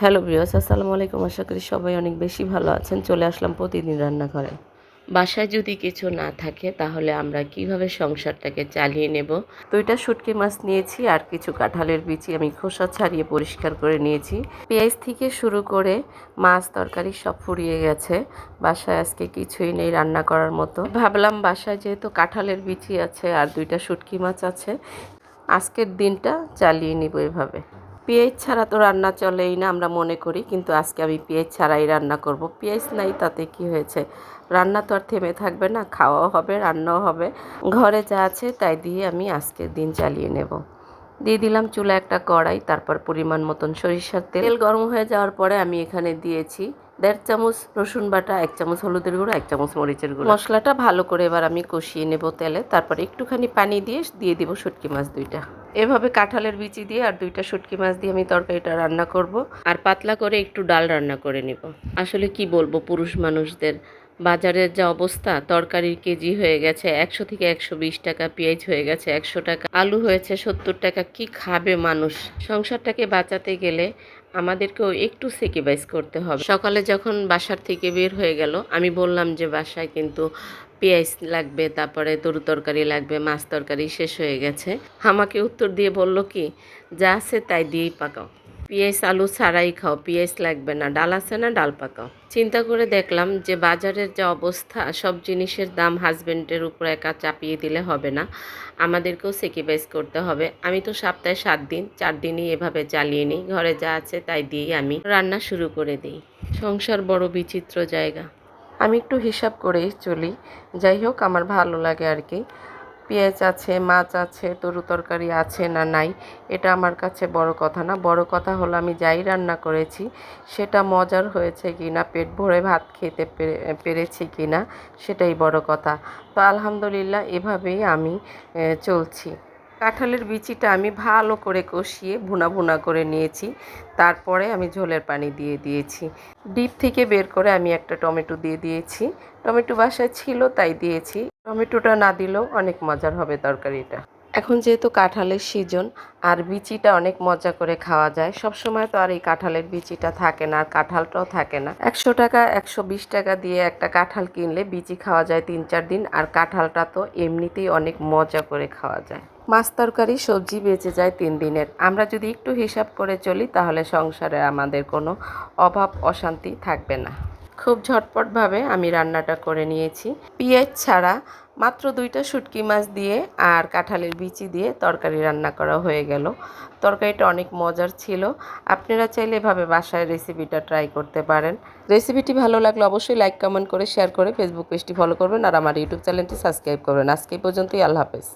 Hello বিয়স আসসালামু আলাইকুম। আশা করি সবাই অনেক বেশি ভালো আছেন। চলে আসলাম প্রতিদিন রান্নাঘরে। বাসায় যদি কিছু না থাকে, তাহলে আমরা কীভাবে সংসারটাকে চালিয়ে নেব? দুইটা শুটকি মাছ নিয়েছি আর কিছু কাঁঠালের বিচি আমি খোসা ছাড়িয়ে পরিষ্কার করে নিয়েছি। পেঁয়াজ থেকে শুরু করে মাছ তরকারি সব ফুরিয়ে গেছে। বাসায় আজকে কিছুই নেই রান্না করার মতো। ভাবলাম বাসায় যেহেতু কাঁঠালের বিচি আছে আর দুইটা শুটকি মাছ আছে, আজকের দিনটা চালিয়ে নিব এভাবে। পেঁয়াজ ছাড়া তো রান্না চলেই না আমরা মনে করি, কিন্তু আজকে আমি পেঁয়াজ ছাড়াই রান্না করব। পেঁয়াজ নাই, তাতে কি হয়েছে? রান্না তো আর থেমে থাকবে না, খাওয়াও হবে, রান্নাও হবে। ঘরে যা আছে তাই দিয়ে আমি আজকের দিন চালিয়ে নেব। দিয়ে দিলাম চুলা একটা কড়াই, তারপর পরিমাণ মতন সরিষার তেল গরম হয়ে যাওয়ার পরে আমি এখানে দিয়েছি দেড় চামচ রসুন বাটা, এক চামচ হলুদের গুঁড়ো, এক চামচ মরিচের গুঁড়ো। মশলাটা ভালো করে এবার আমি কষিয়ে নেব তেলে। তারপর একটুখানি পানি দিয়ে দিয়ে দিব শুটকি মাছ দুইটা। এভাবে কাঁঠালের বিচি দিয়ে আর দুইটা শুটকি মাছ দিয়ে আমি তরকারিটা রান্না করব। আর পাতলা করে একটু ডাল রান্না করে নেব। আসলে কি বলব, পুরুষ মানুষদের বাজারের যা অবস্থা, তরকারির কেজি হয়ে গেছে একশো থেকে একশো বিশ টাকা, পেঁয়াজ হয়ে গেছে একশো টাকা, আলু হয়েছে সত্তর টাকা। কি খাবে মানুষ? সংসারটাকে বাঁচাতে গেলে আমাদেরকেও একটু সেকিবাইজ করতে হবে। সকালে যখন বাসার থেকে বের হয়ে গেল, আমি বললাম যে বাসায় কিন্তু পেঁয়াজ লাগবে, তারপরে তরু তরকারি লাগবে, মাছ তরকারি শেষ হয়ে গেছে। আমাকে উত্তর দিয়ে বলল কি, যা আছে তাই দিয়েই পাকাও। পেঁয়াজ, আলু ছাড়াই খাও, পেঁয়াজ লাগবে না। ডাল আছে না, ডাল পাকাও। চিন্তা করে দেখলাম যে বাজারের যে অবস্থা, সব জিনিসের দাম হাজবেন্ডের উপর একা চাপিয়ে দিলে হবে না। আমাদেরকেও সেক্রিফাইস করতে হবে। আমি তো সপ্তাহে সাত দিন, চার দিনই এভাবে চালিয়ে নিই। ঘরে যা আছে তাই দিয়েই আমি রান্না শুরু করে দিই। সংসার বড় বিচিত্র জায়গা। আমি একটু হিসাব করেই চলি। যাই হোক, আমার ভালো লাগে আর কি। পেঁয়াজ আছে, মাছ আছে, তরু তরকারি আছে না নাই, এটা আমার কাছে বড় কথা না। বড় কথা হলো আমি যাই রান্না করেছি, সেটা মজার হয়েছে কি না পেট ভরে ভাত খেতে পেরেছি কি না সেটাই বড় কথা। তো আলহামদুলিল্লাহ এভাবেই আমি চলছি। কাঁঠালের বিচিটা আমি ভালো করে কষিয়ে ভুনা ভুনা করে নিয়েছি। তারপরে আমি ঝোলের পানি দিয়ে দিয়েছি। ডিপ থেকে বের করে আমি একটা টমেটো দিয়ে দিয়েছি। টমেটো বাসায় ছিল, তাই দিয়েছি। টমেটোটা না দিলেও অনেক মজার হবে তরকারিটা। এখন যেহেতু কাঁঠালের সিজন আর বিচিটা অনেক মজা করে খাওয়া যায় সব সময় তো আর এই কাঁঠালের বিচিটা থাকে না, আর কাঁঠালটাও থাকে না। একশো টাকা, একশো বিশ টাকা দিয়ে একটা কাঁঠাল কিনলে বিচি খাওয়া যায় তিন চার দিন, আর কাঁঠালটা তো এমনিতেই অনেক মজা করে খাওয়া যায়। মাছ তরকারি, সবজি বেঁচে যায় তিন দিনের। আমরা যদি একটু হিসাব করে চলি, তাহলে সংসারে আমাদের কোনো অভাব, অশান্তি থাকবে না। খুব ঝটপটভাবে আমি রান্নাটা করে নিয়েছি। পেঁয়াজ ছাড়া মাত্র দুইটা শুটকি মাছ দিয়ে আর কাঁঠালের বিচি দিয়ে তরকারি রান্না করা হয়ে গেল। তরকারিটা অনেক মজার ছিল। আপনারা চাইলে এভাবে বাসায় রেসিপিটা ট্রাই করতে পারেন। রেসিপিটি ভালো লাগলে অবশ্যই লাইক, কমেন্ট করে শেয়ার করে ফেসবুক পেজটি ফলো করবেন আর আমার ইউটিউব চ্যানেলটি সাবস্ক্রাইব করবেন। আজকে পর্যন্তই, আল্লাহ হাফেজ।